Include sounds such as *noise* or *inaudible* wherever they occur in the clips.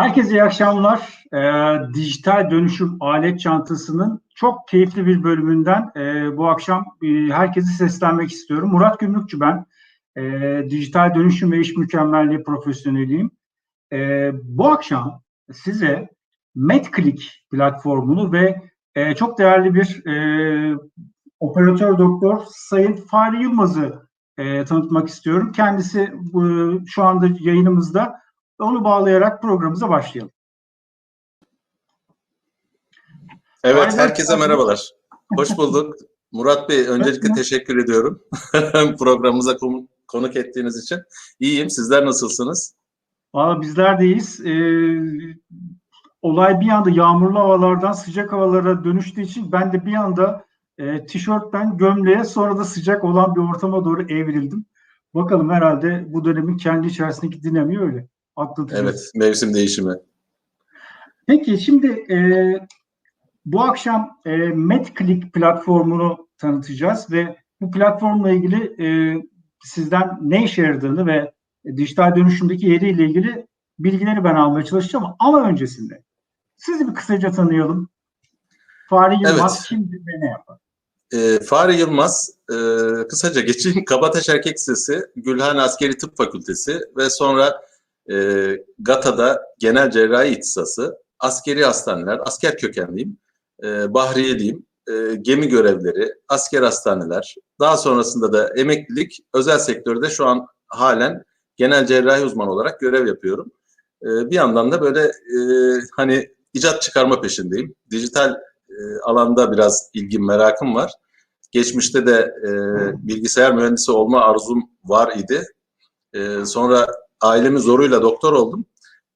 Herkese iyi akşamlar. Ee, dijital dönüşüm alet çantasının çok keyifli bir bölümünden e, bu akşam e, herkese seslenmek istiyorum. Murat Gümrükçü ben. E, dijital dönüşüm ve iş mükemmelliği profesyoneliyim. E, bu akşam size MedClick platformunu ve e, çok değerli bir e, operatör doktor Sayın Fahri Yılmaz'ı e, tanıtmak istiyorum. Kendisi bu, şu anda yayınımızda. Onu bağlayarak programımıza başlayalım. Evet, Aynen. herkese merhabalar. Hoş bulduk. Murat Bey, öncelikle teşekkür ediyorum *laughs* programımıza kon- konuk ettiğiniz için. İyiyim, sizler nasılsınız? Valla bizler deyiz. Ee, olay bir anda yağmurlu havalardan sıcak havalara dönüştüğü için ben de bir anda e, tişörtten gömleğe sonra da sıcak olan bir ortama doğru evrildim. Bakalım herhalde bu dönemin kendi içerisindeki dinamiği öyle. Atlatacağız. Evet, mevsim değişimi. Peki şimdi e, bu akşam e, MedClick platformunu tanıtacağız ve bu platformla ilgili e, sizden ne işe yaradığını ve dijital dönüşümdeki yeriyle ilgili bilgileri ben almaya çalışacağım ama öncesinde sizi bir kısaca tanıyalım. Fahri Yılmaz Evet. kimdir ve ne yapar? Ee, Fahri Yılmaz, e, kısaca geçeyim. *laughs* Kabataş Erkek Lisesi, Gülhane Askeri Tıp Fakültesi ve sonra e, GATA'da Genel Cerrahi İhtisası, askeri hastaneler, asker kökenliyim, e, bahriyeliyim, e, gemi görevleri, asker hastaneler, daha sonrasında da emeklilik, özel sektörde şu an halen genel cerrahi uzman olarak görev yapıyorum. E, bir yandan da böyle e, hani icat çıkarma peşindeyim. Dijital e, alanda biraz ilgim, merakım var. Geçmişte de e, bilgisayar mühendisi olma arzum var idi. E, sonra ailemin zoruyla doktor oldum.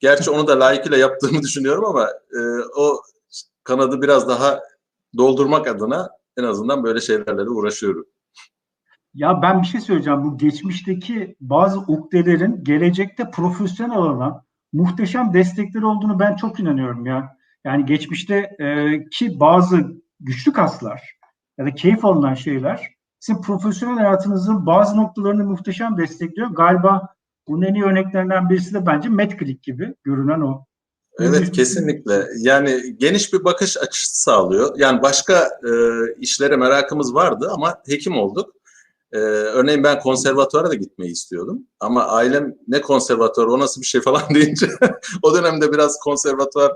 Gerçi onu da layıkıyla yaptığımı düşünüyorum ama e, o kanadı biraz daha doldurmak adına en azından böyle şeylerle de uğraşıyorum. Ya ben bir şey söyleyeceğim. Bu geçmişteki bazı ukdelerin gelecekte profesyonel olan muhteşem destekleri olduğunu ben çok inanıyorum ya. Yani geçmişte e, ki bazı güçlü kaslar ya da keyif alınan şeyler sizin profesyonel hayatınızın bazı noktalarını muhteşem destekliyor. Galiba bunun en iyi örneklerinden birisi de bence MedClick gibi görünen o. Evet kesinlikle. Yani geniş bir bakış açısı sağlıyor. Yani başka e, işlere merakımız vardı ama hekim olduk. E, örneğin ben konservatuara da gitmeyi istiyordum. Ama ailem ne konservatuar o nasıl bir şey falan *laughs* deyince o dönemde biraz konservatuar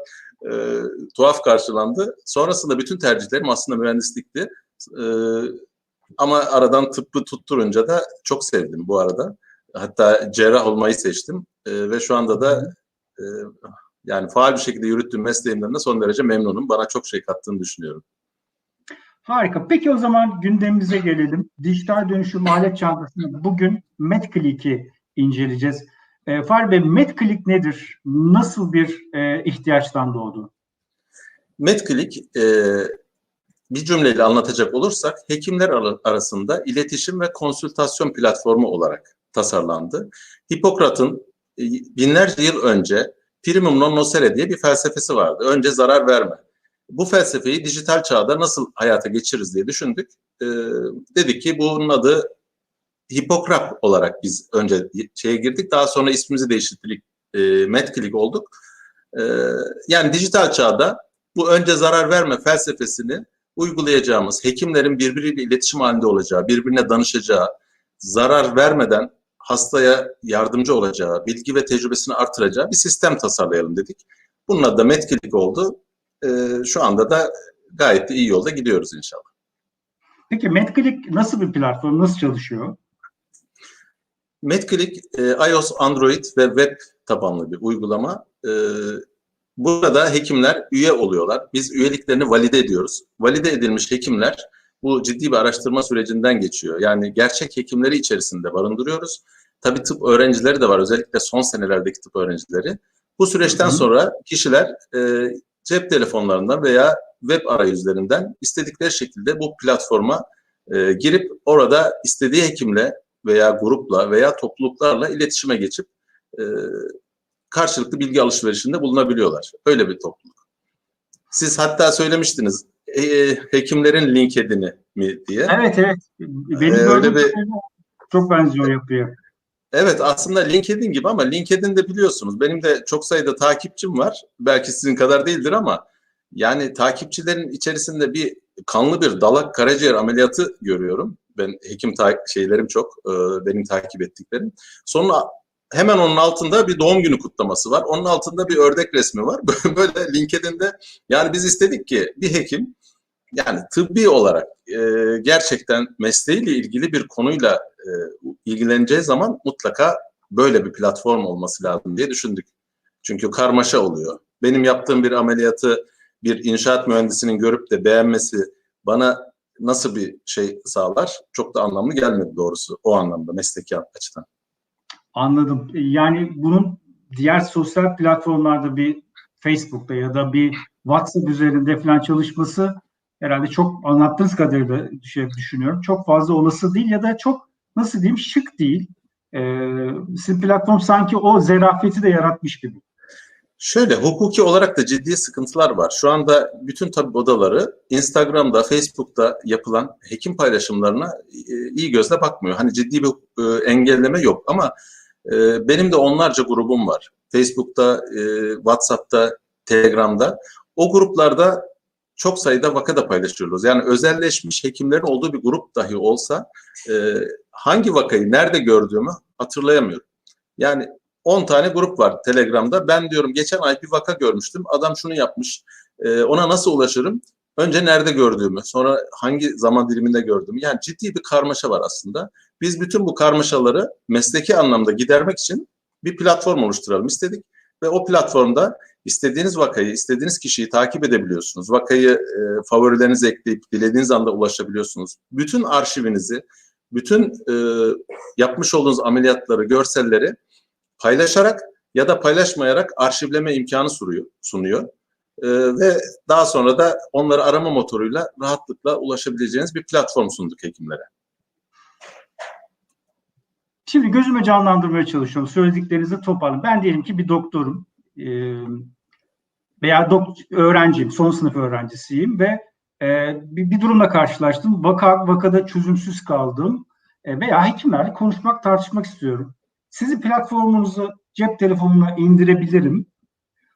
e, tuhaf karşılandı. Sonrasında bütün tercihlerim aslında mühendislikti. E, ama aradan tıbbı tutturunca da çok sevdim bu arada. Hatta cerrah olmayı seçtim. E, ve şu anda da e, yani faal bir şekilde yürüttüğüm mesleğimden de son derece memnunum. Bana çok şey kattığını düşünüyorum. Harika. Peki o zaman gündemimize gelelim. Dijital dönüşüm alet çantasını bugün MedClick'i inceleyeceğiz. E, Fahri Bey, MedClick nedir? Nasıl bir e, ihtiyaçtan doğdu? MedClick e, bir cümleyle anlatacak olursak hekimler ar- arasında iletişim ve konsültasyon platformu olarak tasarlandı. Hipokrat'ın e, binlerce yıl önce primum non nocere diye bir felsefesi vardı. Önce zarar verme. Bu felsefeyi dijital çağda nasıl hayata geçiririz diye düşündük. E, dedik ki bunun adı Hipokrat olarak biz önce şeye girdik. Daha sonra ismimizi değiştirdik. E, MedClick olduk. E, yani dijital çağda bu önce zarar verme felsefesini uygulayacağımız, hekimlerin birbiriyle iletişim halinde olacağı, birbirine danışacağı, zarar vermeden hastaya yardımcı olacağı, bilgi ve tecrübesini artıracağı bir sistem tasarlayalım dedik. Bunun adı da Medclick oldu. Ee, şu anda da gayet de iyi yolda gidiyoruz inşallah. Peki MedClick nasıl bir platform? Nasıl çalışıyor? Medclick e, iOS, Android ve web tabanlı bir uygulama. E, burada hekimler üye oluyorlar. Biz üyeliklerini valide ediyoruz. Valide edilmiş hekimler bu ciddi bir araştırma sürecinden geçiyor. Yani gerçek hekimleri içerisinde barındırıyoruz. Tabii tıp öğrencileri de var. Özellikle son senelerdeki tıp öğrencileri. Bu süreçten Hı hı. sonra kişiler e, cep telefonlarından veya web arayüzlerinden istedikleri şekilde bu platforma e, girip orada istediği hekimle veya grupla veya topluluklarla iletişime geçip e, karşılıklı bilgi alışverişinde bulunabiliyorlar. Öyle bir topluluk. Siz hatta söylemiştiniz e, e, hekimlerin LinkedIn'i mi diye. Evet evet. Benim Ee, öyle bir- çok benziyor yapıya. Evet aslında LinkedIn gibi ama LinkedIn'de biliyorsunuz benim de çok sayıda takipçim var. Belki sizin kadar değildir ama yani takipçilerin içerisinde bir kanlı bir dalak karaciğer ameliyatı görüyorum. Ben hekim ta- şeylerim çok, e, benim takip ettiklerim. Sonra hemen onun altında bir doğum günü kutlaması var. Onun altında bir ördek resmi var. *laughs* Böyle LinkedIn'de yani biz istedik ki bir hekim yani tıbbi olarak e, gerçekten mesleğiyle ilgili bir konuyla e, ilgileneceği zaman mutlaka böyle bir platform olması lazım diye düşündük. Çünkü karmaşa oluyor. Benim yaptığım bir ameliyatı bir inşaat mühendisinin görüp de beğenmesi bana nasıl bir şey sağlar? Çok da anlamlı gelmedi doğrusu o anlamda mesleki açıdan. Anladım. Yani bunun diğer sosyal platformlarda bir Facebook'ta ya da bir WhatsApp üzerinde falan çalışması herhalde çok anlattığınız kadarıyla şey düşünüyorum. Çok fazla olası değil ya da çok nasıl diyeyim şık değil. Ee, sizin platform sanki o zerafeti de yaratmış gibi. Şöyle hukuki olarak da ciddi sıkıntılar var. Şu anda bütün tabip odaları Instagram'da, Facebook'ta yapılan hekim paylaşımlarına e, iyi gözle bakmıyor. Hani ciddi bir e, engelleme yok ama e, benim de onlarca grubum var. Facebook'ta, WhatsApp'ta, Telegram'da. O gruplarda çok sayıda vaka da paylaşıyoruz. Yani özelleşmiş hekimlerin olduğu bir grup dahi olsa hangi vakayı nerede gördüğümü hatırlayamıyorum. Yani 10 tane grup var Telegram'da. Ben diyorum geçen ay bir vaka görmüştüm. Adam şunu yapmış. E, ona nasıl ulaşırım? Önce nerede gördüğümü, sonra hangi zaman diliminde gördüğümü. Yani ciddi bir karmaşa var aslında. Biz bütün bu karmaşaları mesleki anlamda gidermek için bir platform oluşturalım istedik. Ve o platformda istediğiniz vakayı, istediğiniz kişiyi takip edebiliyorsunuz. Vakayı e, favorilerinize ekleyip dilediğiniz anda ulaşabiliyorsunuz. Bütün arşivinizi, bütün e, yapmış olduğunuz ameliyatları, görselleri paylaşarak ya da paylaşmayarak arşivleme imkanı sunuyor. sunuyor. Ee, ve daha sonra da onları arama motoruyla rahatlıkla ulaşabileceğiniz bir platform sunduk hekimlere. Şimdi gözüme canlandırmaya çalışıyorum. Söylediklerinizi toparlayın. Ben diyelim ki bir doktorum e, veya öğrenciyim, son sınıf öğrencisiyim ve e, bir, bir durumla karşılaştım. Vaka, vakada çözümsüz kaldım e, veya hekimlerle konuşmak, tartışmak istiyorum. Sizi platformunuzu cep telefonuna indirebilirim.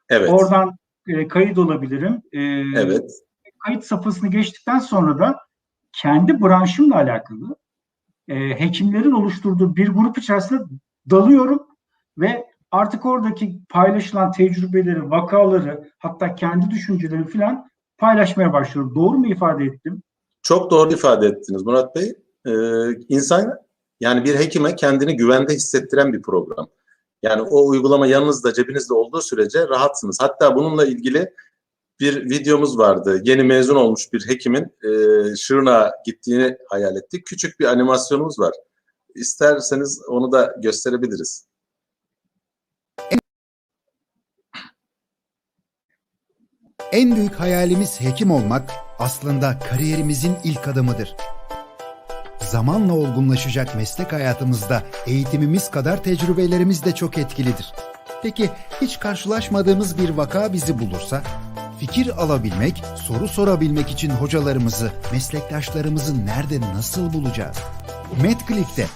Evet. Oradan e, kayıt olabilirim. E, evet. Kayıt safhasını geçtikten sonra da kendi branşımla alakalı e, hekimlerin oluşturduğu bir grup içerisinde dalıyorum ve artık oradaki paylaşılan tecrübeleri, vakaları, hatta kendi düşüncelerimi falan paylaşmaya başlıyorum. Doğru mu ifade ettim? Çok doğru ifade ettiniz Murat Bey. Ee, insan yani bir hekime kendini güvende hissettiren bir program. Yani o uygulama yanınızda, cebinizde olduğu sürece rahatsınız. Hatta bununla ilgili bir videomuz vardı. Yeni mezun olmuş bir hekimin e, Şırnağa gittiğini hayal ettik. Küçük bir animasyonumuz var. İsterseniz onu da gösterebiliriz. En büyük hayalimiz hekim olmak aslında kariyerimizin ilk adımıdır. Zamanla olgunlaşacak meslek hayatımızda eğitimimiz kadar tecrübelerimiz de çok etkilidir. Peki hiç karşılaşmadığımız bir vaka bizi bulursa fikir alabilmek, soru sorabilmek için hocalarımızı, meslektaşlarımızı nerede nasıl bulacağız? MedClick'te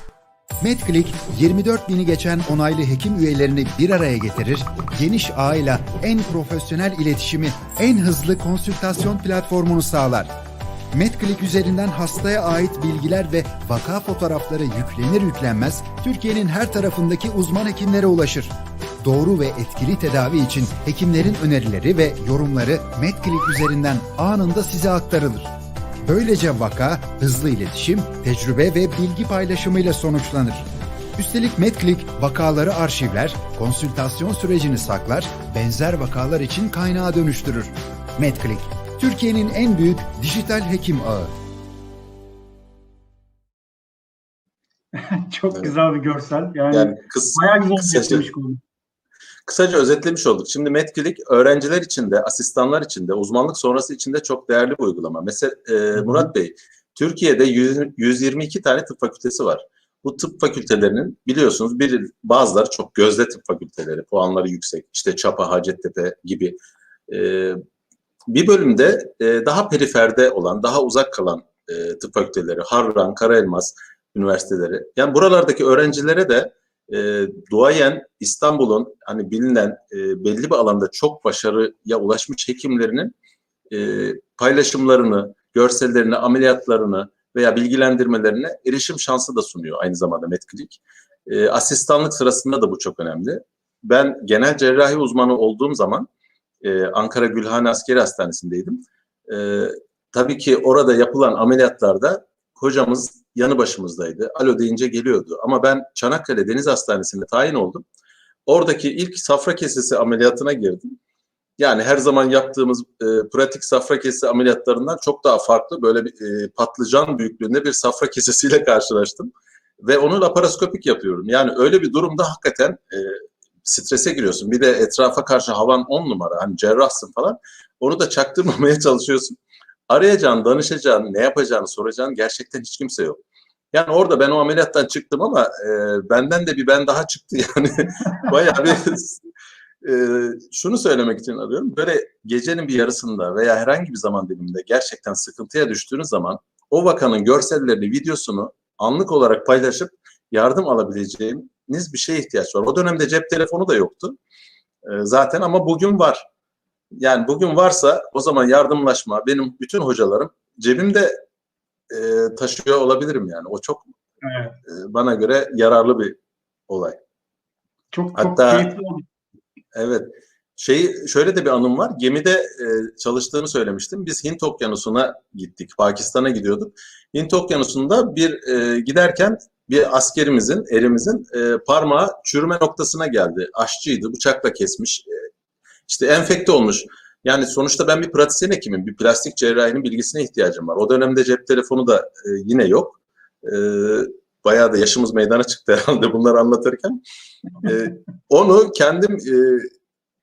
MedClick 24 bini geçen onaylı hekim üyelerini bir araya getirir, geniş ağıyla en profesyonel iletişimi, en hızlı konsültasyon platformunu sağlar. MedClick üzerinden hastaya ait bilgiler ve vaka fotoğrafları yüklenir yüklenmez Türkiye'nin her tarafındaki uzman hekimlere ulaşır. Doğru ve etkili tedavi için hekimlerin önerileri ve yorumları MedClick üzerinden anında size aktarılır. Böylece vaka, hızlı iletişim, tecrübe ve bilgi paylaşımıyla sonuçlanır. Üstelik MedClick vakaları arşivler, konsültasyon sürecini saklar, benzer vakalar için kaynağa dönüştürür. MedClick, Türkiye'nin en büyük dijital hekim ağı. *laughs* Çok Evet. güzel bir görsel. Yani, Yani kıs, bayağı güzel kısaca- özetlemiş konu. Kısaca özetlemiş olduk. Şimdi MedClick öğrenciler için de, asistanlar için de, uzmanlık sonrası için de çok değerli bir uygulama. Mesela e, Murat Bey, Türkiye'de 100 122 tane tıp fakültesi var. Bu tıp fakültelerinin biliyorsunuz bir bazıları çok gözde tıp fakülteleri, puanları yüksek. İşte Çapa, Hacettepe gibi. E, bir bölümde e, daha periferde olan, daha uzak kalan e, tıp fakülteleri, Harran, Karaelmas üniversiteleri. Yani buralardaki öğrencilere de e, duayen İstanbul'un hani bilinen e, belli bir alanda çok başarıya ulaşmış hekimlerinin e, paylaşımlarını, görsellerini, ameliyatlarını veya bilgilendirmelerine erişim şansı da sunuyor aynı zamanda Medclick. E, asistanlık sırasında da bu çok önemli. Ben genel cerrahi uzmanı olduğum zaman e, Ankara Gülhane Askeri Hastanesi'ndeydim. E, tabii ki orada yapılan ameliyatlarda hocamız yanı başımızdaydı. Alo deyince geliyordu. Ama ben Çanakkale Deniz Hastanesi'nde tayin oldum. Oradaki ilk safra kesesi ameliyatına girdim. Yani her zaman yaptığımız e, pratik safra kesesi ameliyatlarından çok daha farklı böyle bir e, patlıcan büyüklüğünde bir safra *laughs* kesesiyle karşılaştım. Ve onu laparoskopik yapıyorum. Yani öyle bir durumda hakikaten e, strese giriyorsun. Bir de etrafa karşı havan on numara. Hani cerrahsın falan. Onu da çaktırmamaya *laughs* çalışıyorsun. Arayacağın, danışacağın, ne yapacağını soracağın gerçekten hiç kimse yok. Yani orada ben o ameliyattan çıktım ama e, benden de bir ben daha çıktı *laughs* yani. Bayağı bir e, şunu söylemek için arıyorum. Böyle gecenin bir yarısında veya herhangi bir zaman diliminde gerçekten sıkıntıya düştüğünüz zaman o vakanın görsellerini, videosunu anlık olarak paylaşıp yardım alabileceğiniz bir şeye ihtiyaç var. O dönemde cep telefonu da yoktu. E, zaten ama bugün var. Yani bugün varsa o zaman yardımlaşma benim bütün hocalarım cebimde e, taşıyor olabilirim yani. O çok Evet. e, bana göre yararlı bir olay. Çok çok Hatta- keyifli oldu. Evet. Şey şöyle de bir anım var. Gemide e, çalıştığımı söylemiştim. Biz Hint Okyanusu'na gittik. Pakistan'a gidiyorduk. Hint Okyanusu'nda bir e, giderken bir askerimizin, erimizin e, parmağı çürüme noktasına geldi. Aşçıydı, bıçakla kesmiş. E, işte enfekte olmuş. Yani sonuçta ben bir pratisyen hekimim. Bir plastik cerrahinin bilgisine ihtiyacım var. O dönemde cep telefonu da e, yine yok. E, bayağı da yaşımız meydana çıktı *laughs* herhalde bunları anlatırken. E, onu kendim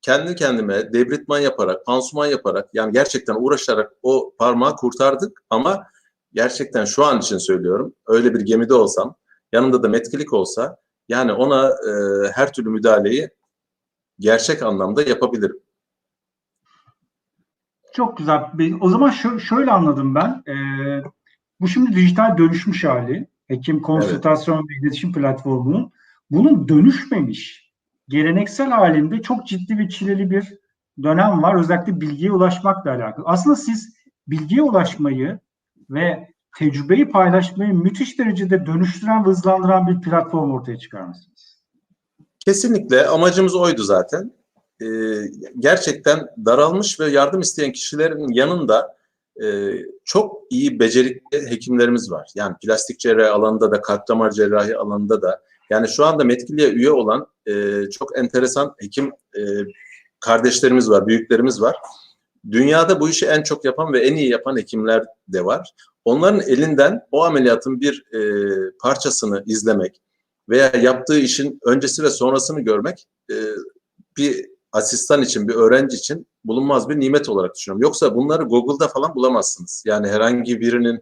kendi kendime debritman yaparak, pansuman yaparak yani gerçekten uğraşarak o parmağı kurtardık ama gerçekten şu an için söylüyorum öyle bir gemide olsam yanımda da metkilik olsa yani ona e, her türlü müdahaleyi gerçek anlamda yapabilirim. Çok güzel. O zaman şö- şöyle anladım ben. Ee, bu şimdi dijital dönüşmüş hali. Hekim konsültasyon ve iletişim platformunun. Bunun dönüşmemiş, geleneksel halinde çok ciddi ve çileli bir dönem var. Özellikle bilgiye ulaşmakla alakalı. Aslında siz bilgiye ulaşmayı ve tecrübeyi paylaşmayı müthiş derecede dönüştüren ve hızlandıran bir platform ortaya çıkarmışsınız. Kesinlikle amacımız oydu zaten. Ee, gerçekten daralmış ve yardım isteyen kişilerin yanında e, çok iyi becerikli hekimlerimiz var. Yani plastik cerrahi alanında da, kalp damar cerrahi alanında da. Yani şu anda Metkili'ye üye olan e, çok enteresan hekim e, kardeşlerimiz var, büyüklerimiz var. Dünyada bu işi en çok yapan ve en iyi yapan hekimler de var. Onların elinden o ameliyatın bir e, parçasını izlemek, veya yaptığı işin öncesi ve sonrasını görmek e, bir asistan için, bir öğrenci için bulunmaz bir nimet olarak düşünüyorum. Yoksa bunları Google'da falan bulamazsınız. Yani herhangi birinin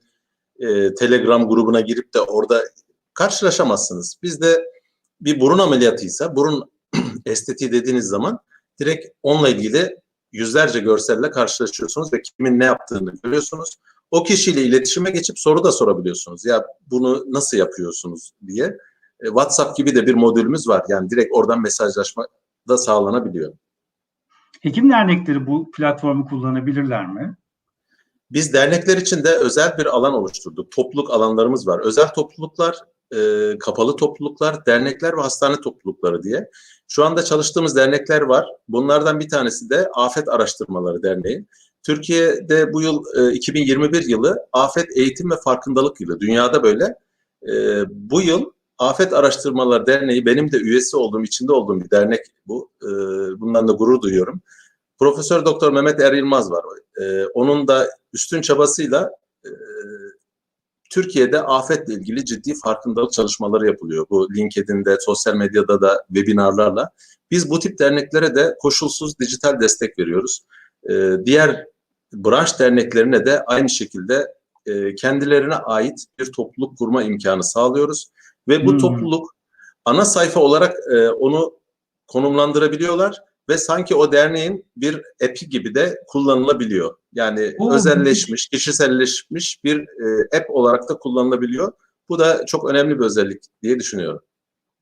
e, Telegram grubuna girip de orada karşılaşamazsınız. Bizde bir burun ameliyatıysa, burun *clears throat* estetiği dediğiniz zaman direkt onunla ilgili yüzlerce görselle karşılaşıyorsunuz ve kimin ne yaptığını görüyorsunuz. O kişiyle iletişime geçip soru da sorabiliyorsunuz. Ya bunu nasıl yapıyorsunuz diye. E, WhatsApp gibi de bir modülümüz var. Yani direkt oradan mesajlaşma da sağlanabiliyor. Hekim dernekleri bu platformu kullanabilirler mi? Biz dernekler için de özel bir alan oluşturduk. Topluluk alanlarımız var. Özel topluluklar, e, kapalı topluluklar, dernekler ve hastane toplulukları diye. Şu anda çalıştığımız dernekler var. Bunlardan bir tanesi de Afet Araştırmaları Derneği. Türkiye'de bu yıl e, 2021 yılı Afet Eğitim ve Farkındalık Yılı. Dünyada böyle. E, bu yıl Afet Araştırmalar Derneği benim de üyesi olduğum, içinde olduğum bir dernek bu. E, bundan da gurur duyuyorum. Profesör Doktor Mehmet Er Yılmaz var. E, onun da üstün çabasıyla e, Türkiye'de afetle ilgili ciddi farkındalık çalışmaları yapılıyor. Bu LinkedIn'de, sosyal medyada da webinarlarla. Biz bu tip derneklere de koşulsuz dijital destek veriyoruz. E, diğer branş derneklerine de aynı şekilde e, kendilerine ait bir topluluk kurma imkanı sağlıyoruz. Ve bu Hmm. topluluk ana sayfa olarak e, onu konumlandırabiliyorlar ve sanki o derneğin bir app'i gibi de kullanılabiliyor. Yani Oo, özelleşmiş, kişiselleşmiş bir e, app olarak da kullanılabiliyor. Bu da çok önemli bir özellik diye düşünüyorum.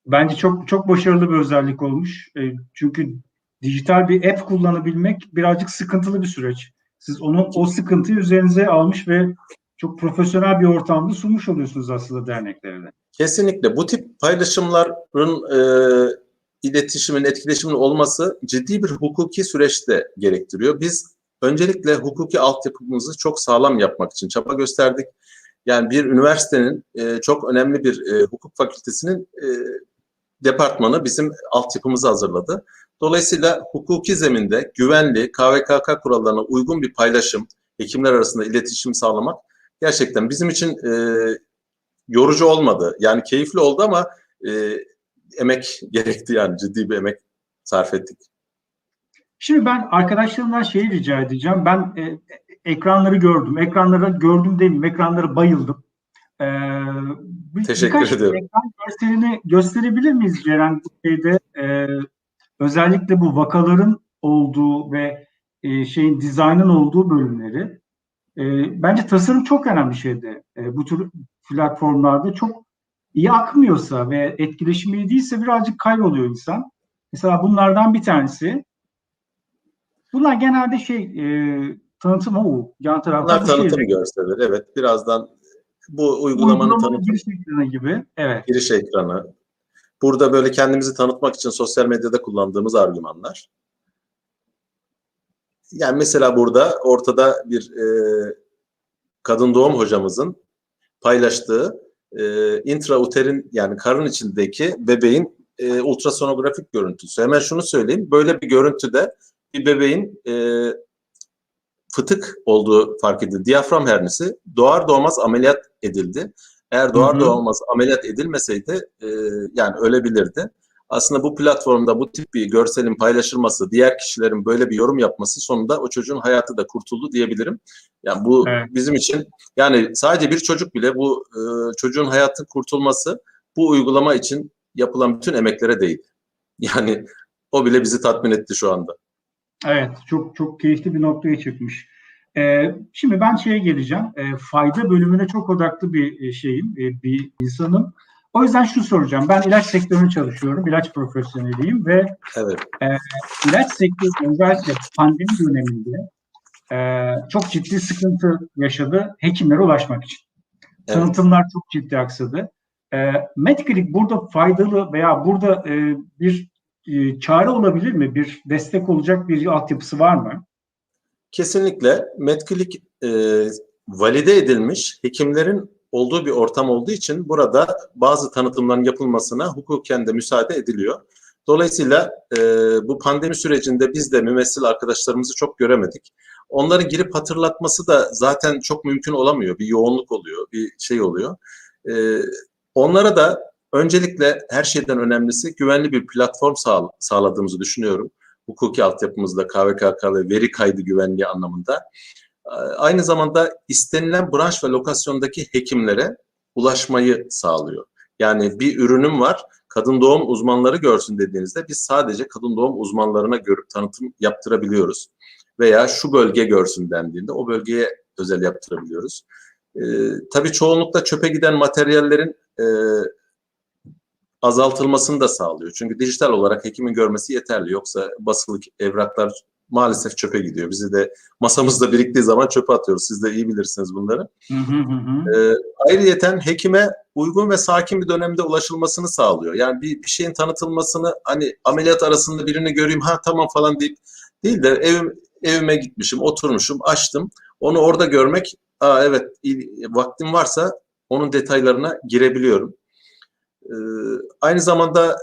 Bence çok çok başarılı bir özellik olmuş. E, çünkü dijital bir app kullanabilmek birazcık sıkıntılı bir süreç. Siz onun o sıkıntıyı üzerinize almış ve çok profesyonel bir ortamda sunmuş oluyorsunuz aslında derneklere de. Kesinlikle bu tip paylaşımların e, iletişimin, etkileşimin olması ciddi bir hukuki süreçte gerektiriyor. Biz öncelikle hukuki altyapımızı çok sağlam yapmak için çaba gösterdik. Yani bir üniversitenin e, çok önemli bir e, hukuk fakültesinin e, departmanı bizim altyapımızı hazırladı. Dolayısıyla hukuki zeminde güvenli, KVKK kurallarına uygun bir paylaşım, hekimler arasında iletişim sağlamak gerçekten bizim için e, yorucu olmadı. Yani keyifli oldu ama e, emek *laughs* gerekti yani ciddi bir emek sarf ettik. Şimdi ben arkadaşlarımdan şeyi rica edeceğim. Ben e, ekranları gördüm. Ekranları gördüm demeyeyim. Ekranlara bayıldım. Ee, bir, Teşekkür birkaç ediyorum. Ekran görselini gösterebilir miyiz Ceren? Şeyde e, özellikle bu vakaların olduğu ve e, şeyin dizaynın olduğu bölümleri. E, bence tasarım çok önemli şeyde. E, bu tür platformlarda çok iyi akmıyorsa ve etkileşimi iyi değilse birazcık kayboluyor insan. Mesela bunlardan bir tanesi. Bunlar genelde şey e, tanıtım o yan tarafta Bunlar tanıtım şey. görselleri. Evet birazdan bu uygulamanın Uygulamanın tanıtım giriş ekranı gibi. Evet. giriş ekranı. Burada böyle kendimizi tanıtmak için sosyal medyada kullandığımız argümanlar. Yani mesela burada ortada bir e, kadın doğum hocamızın paylaştığı e, intrauterin yani karın içindeki bebeğin e, ultrasonografik görüntüsü. Hemen şunu söyleyeyim. Böyle bir görüntüde bir bebeğin e, fıtık olduğu fark edildi. Diyafram hernisi doğar doğmaz ameliyat edildi. Eğer doğar doğmaz ameliyat edilmeseydi e, yani ölebilirdi. Aslında bu platformda bu tip bir görselin paylaşılması, diğer kişilerin böyle bir yorum yapması sonunda o çocuğun hayatı da kurtuldu diyebilirim. Yani bu Evet. bizim için yani sadece bir çocuk bile bu e, çocuğun hayatı kurtulması bu uygulama için yapılan bütün emeklere değdi. Yani o bile bizi tatmin etti şu anda. Evet, çok çok keyifli bir noktaya çıkmış. Ee, şimdi ben şeye geleceğim. Ee, fayda bölümüne çok odaklı bir e, şeyim, e, bir insanım. O yüzden şu soracağım. Ben ilaç sektöründe çalışıyorum, ilaç profesyoneliyim ve Evet. ilaç sektörü özellikle pandemi döneminde e, çok ciddi sıkıntı yaşadı hekimlere ulaşmak için. Evet. Tanıtımlar çok ciddi aksadı. E, Medclick burada faydalı veya burada e, bir e, çare olabilir mi? Bir destek olacak bir altyapısı var mı? Kesinlikle Medclick e, valide edilmiş hekimlerin olduğu bir ortam olduğu için burada bazı tanıtımların yapılmasına hukuken de müsaade ediliyor. Dolayısıyla e, bu pandemi sürecinde biz de mümessil arkadaşlarımızı çok göremedik. Onların girip hatırlatması da zaten çok mümkün olamıyor. Bir yoğunluk oluyor, bir şey oluyor. E, onlara da öncelikle her şeyden önemlisi güvenli bir platform sağ, sağladığımızı düşünüyorum hukuki altyapımızda KVKK ve veri kaydı güvenliği anlamında. Aynı zamanda istenilen branş ve lokasyondaki hekimlere ulaşmayı sağlıyor. Yani bir ürünüm var, kadın doğum uzmanları görsün dediğinizde biz sadece kadın doğum uzmanlarına görüp tanıtım yaptırabiliyoruz. Veya şu bölge görsün dendiğinde o bölgeye özel yaptırabiliyoruz. Ee, tabii çoğunlukla çöpe giden materyallerin e, azaltılmasını da sağlıyor. Çünkü dijital olarak hekimin görmesi yeterli. Yoksa basılı evraklar maalesef çöpe gidiyor. Bizi de masamızda biriktiği zaman çöpe atıyoruz. Siz de iyi bilirsiniz bunları. Hı hı. Ee, ayrıyeten hekime uygun ve sakin bir dönemde ulaşılmasını sağlıyor. Yani bir, bir şeyin tanıtılmasını hani ameliyat arasında birini göreyim ha tamam falan deyip değil de evim, evime gitmişim, oturmuşum, açtım. Onu orada görmek, aa evet vaktim varsa onun detaylarına girebiliyorum. Ee, aynı zamanda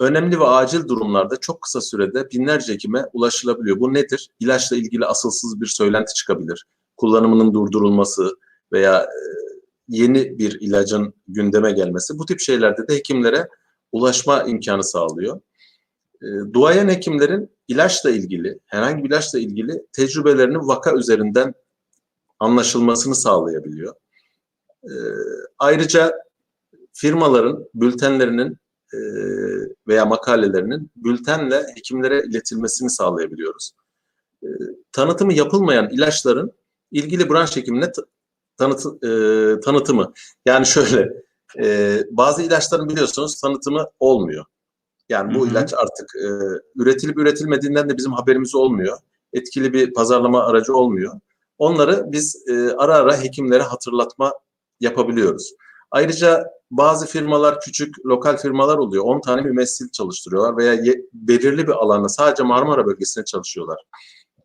önemli ve acil durumlarda çok kısa sürede binlerce hekime ulaşılabiliyor. Bu nedir? İlaçla ilgili asılsız bir söylenti çıkabilir. Kullanımının durdurulması veya e, yeni bir ilacın gündeme gelmesi. Bu tip şeylerde de hekimlere ulaşma imkanı sağlıyor. E, duayen hekimlerin ilaçla ilgili, herhangi bir ilaçla ilgili tecrübelerinin vaka üzerinden anlaşılmasını sağlayabiliyor. E, ayrıca firmaların bültenlerinin veya makalelerinin bültenle hekimlere iletilmesini sağlayabiliyoruz. E, tanıtımı yapılmayan ilaçların ilgili branş hekimine tanıtı, e, tanıtımı. Yani şöyle, e, bazı ilaçların biliyorsunuz tanıtımı olmuyor. Yani bu Hı hı. ilaç artık e, üretilip üretilmediğinden de bizim haberimiz olmuyor. Etkili bir pazarlama aracı olmuyor. Onları biz e, ara ara hekimlere hatırlatma yapabiliyoruz. Ayrıca bazı firmalar küçük lokal firmalar oluyor. 10 tane mümessil çalıştırıyorlar veya ye- belirli bir alanda sadece Marmara bölgesine çalışıyorlar.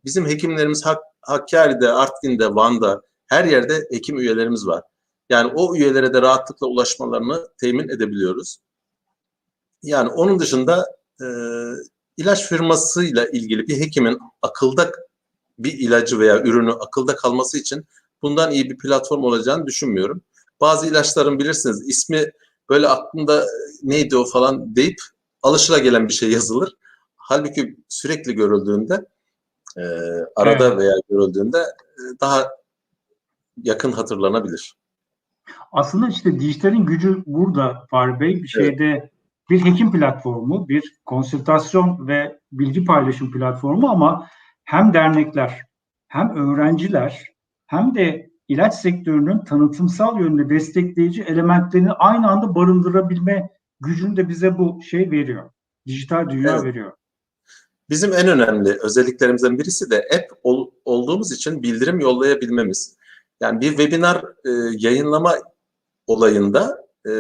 Bizim hekimlerimiz Hak Hakkari'de, Artvin'de, Van'da her yerde hekim üyelerimiz var. Yani o üyelere de rahatlıkla ulaşmalarını temin edebiliyoruz. Yani onun dışında e, ilaç firmasıyla ilgili bir hekimin akılda bir ilacı veya ürünü akılda kalması için bundan iyi bir platform olacağını düşünmüyorum. Bazı ilaçların bilirsiniz ismi böyle aklında e, neydi o falan deyip alışılagelem bir şey yazılır. Halbuki sürekli görüldüğünde e, arada veya görüldüğünde e, daha yakın hatırlanabilir. Aslında işte dijitalin gücü burada Fahri Bey. Bir şeyde bir hekim platformu, bir konsültasyon ve bilgi paylaşım platformu ama hem dernekler, hem öğrenciler, hem de ilaç sektörünün tanıtımsal yönde destekleyici elementlerini aynı anda barındırabilme gücünü de bize bu şey veriyor. Dijital dünya Evet. veriyor. Bizim en önemli özelliklerimizden birisi de app ol- olduğumuz için bildirim yollayabilmemiz. Yani bir webinar e, yayınlama olayında e,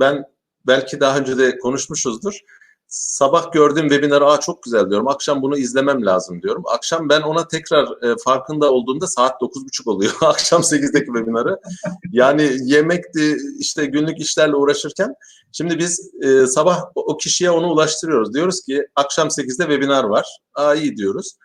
ben belki daha önce de konuşmuşuzdur. Sabah gördüğüm webinarı Aa, çok güzel diyorum. Akşam bunu izlemem lazım diyorum. Akşam ben ona tekrar e, farkında olduğumda saat 9.30 oluyor. *laughs* Akşam 8'deki webinarı. Yani yemekti işte günlük işlerle uğraşırken Şimdi biz e, sabah o kişiye onu ulaştırıyoruz. Diyoruz ki akşam 8'de webinar var. Aa iyi diyoruz.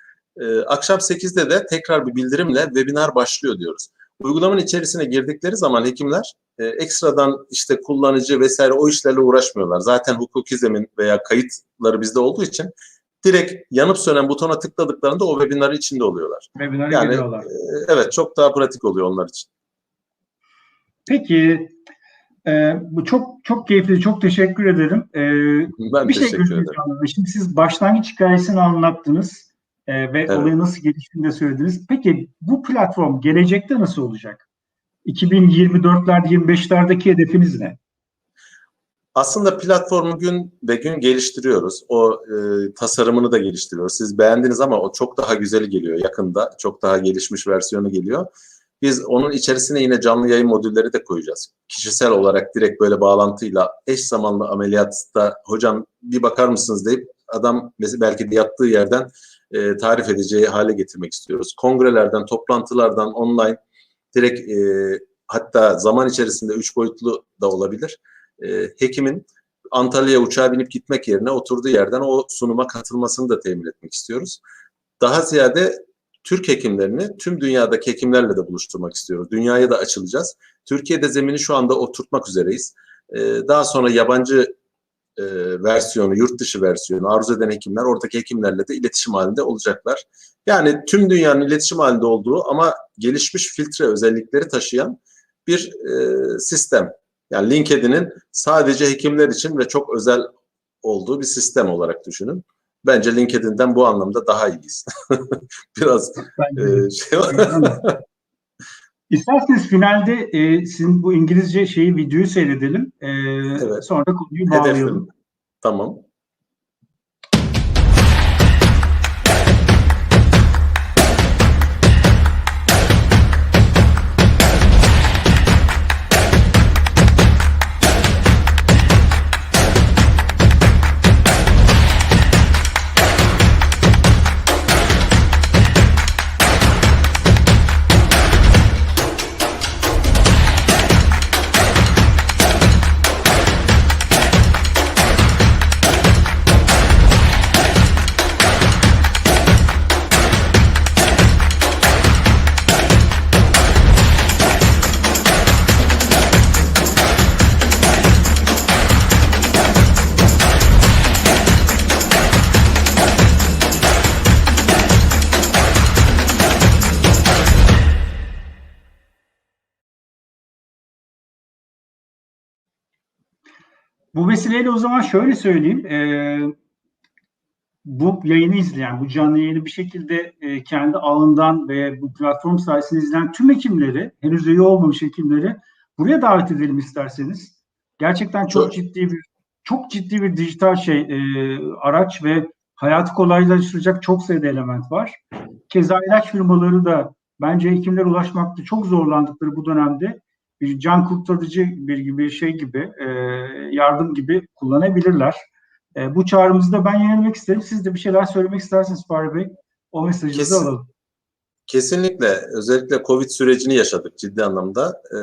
E, akşam 8'de de tekrar bir bildirimle webinar başlıyor diyoruz. Uygulamanın içerisine girdikleri zaman hekimler e, ekstradan işte kullanıcı vesaire o işlerle uğraşmıyorlar. Zaten hukuki zemin veya kayıtları bizde olduğu için direkt yanıp sönen butona tıkladıklarında o webinarın içinde oluyorlar. Webinar'a Yani giriyorlar. e, evet çok daha pratik oluyor onlar için. Peki e, bu çok çok keyifli, çok teşekkür ederim. E, Ben bir şey teşekkür gözümün ederim. Şimdi siz başlangıç hikayesini anlattınız e, ve Evet. olayın nasıl geliştiğini de söylediniz. Peki bu platform gelecekte nasıl olacak? 2024'lerde, 25'lerdeki hedefiniz ne? Aslında platformu gün ve gün geliştiriyoruz. O e, tasarımını da geliştiriyoruz. Siz beğendiniz ama o çok daha güzeli geliyor yakında. Çok daha gelişmiş versiyonu geliyor. Biz onun içerisine yine canlı yayın modülleri de koyacağız. Kişisel olarak direkt böyle bağlantıyla eş zamanlı ameliyatta hocam bir bakar mısınız deyip adam mesela belki de yattığı yerden e, tarif edeceği hale getirmek istiyoruz. Kongrelerden, toplantılardan online direkt e, hatta zaman içerisinde üç boyutlu da olabilir e, hekimin Antalya'ya uçağa binip gitmek yerine oturduğu yerden o sunuma katılmasını da temin etmek istiyoruz. Daha ziyade Türk hekimlerini tüm dünyadaki hekimlerle de buluşturmak istiyoruz. Dünyaya da açılacağız. Türkiye'de zemini şu anda oturtmak üzereyiz. E, daha sonra yabancı e, versiyonu, yurt dışı versiyonu arzu eden hekimler oradaki hekimlerle de iletişim halinde olacaklar. Yani tüm dünyanın iletişim halinde olduğu ama gelişmiş filtre özellikleri taşıyan bir e, sistem. Yani LinkedIn'in sadece hekimler için ve çok özel olduğu bir sistem olarak düşünün. Bence LinkedIn'den bu anlamda daha iyiyiz. *laughs* Biraz e, şey *laughs* İsterseniz finalde e, sizin bu İngilizce şeyi videoyu seyredelim. E, Evet. Sonra konuyu bağlayalım. hedefim. Tamam. Bu vesileyle o zaman şöyle söyleyeyim. Ee, bu yayını izleyen, bu canlı yayını bir şekilde e, kendi ağından ve bu platform sayesinde izleyen tüm hekimleri, henüz üye olmamış hekimleri buraya davet edelim isterseniz. Gerçekten çok Çok- ciddi bir çok ciddi bir dijital şey e, araç ve hayatı kolaylaştıracak çok sayıda element var. Keza ilaç firmaları da bence hekimlere ulaşmakta çok zorlandıkları bu dönemde bir can kurtarıcı bir gibi şey gibi e, yardım gibi kullanabilirler. E, bu çağrımızı da ben yenilemek isterim. Siz de bir şeyler söylemek isterseniz Fahri Bey. O mesajınızı Kesin. alalım. Kesinlikle. Özellikle Covid sürecini yaşadık ciddi anlamda. Ee,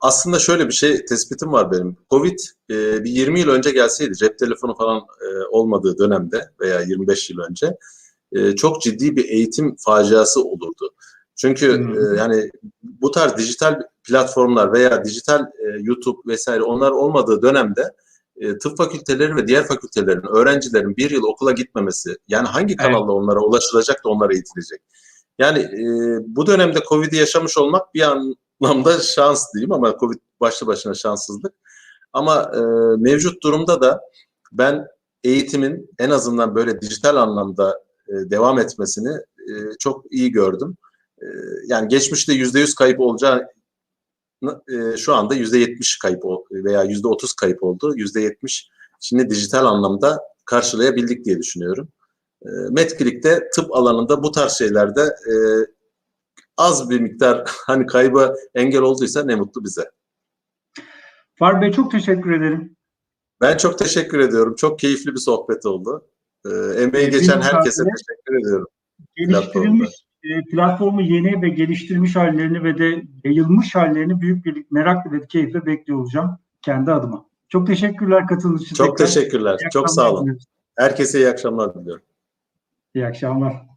aslında şöyle bir şey tespitim var benim. Covid e, bir 20 yıl önce gelseydi, cep telefonu falan e, olmadığı dönemde veya 25 yıl önce e, çok ciddi bir eğitim faciası olurdu. Çünkü Hmm. e, yani bu tarz dijital platformlar veya dijital e, YouTube vesaire onlar olmadığı dönemde e, tıp fakülteleri ve diğer fakültelerin öğrencilerin bir yıl okula gitmemesi yani hangi kanalla onlara ulaşılacak da onlara eğitilecek? Yani e, bu dönemde Covid'i yaşamış olmak bir anlamda *laughs* şans diyeyim ama Covid başlı başına şanssızlık. Ama e, mevcut durumda da ben eğitimin en azından böyle dijital anlamda e, devam etmesini e, çok iyi gördüm. E, yani geçmişte yüzde yüz kayıp olacağı e, şu anda yüzde yetmiş kayıp ol- veya yüzde otuz kayıp oldu. Yüzde yetmiş şimdi dijital anlamda karşılayabildik diye düşünüyorum. E, Medclick'te tıp alanında bu tarz şeylerde e, az bir miktar *laughs* hani kaybı engel olduysa ne mutlu bize. Fahri Bey çok teşekkür ederim. Ben çok teşekkür ediyorum. Çok keyifli bir sohbet oldu. E, emeği Ee, geçen herkese teşekkür ediyorum. geliştirilmiş platformu yeni ve geliştirmiş hallerini ve de yayılmış hallerini büyük bir merakla ve keyifle bekliyor olacağım kendi adıma. Çok teşekkürler katıldığınız için. Çok tekrar. teşekkürler. Çok sağ olun. Herkese iyi akşamlar diliyorum. İyi akşamlar.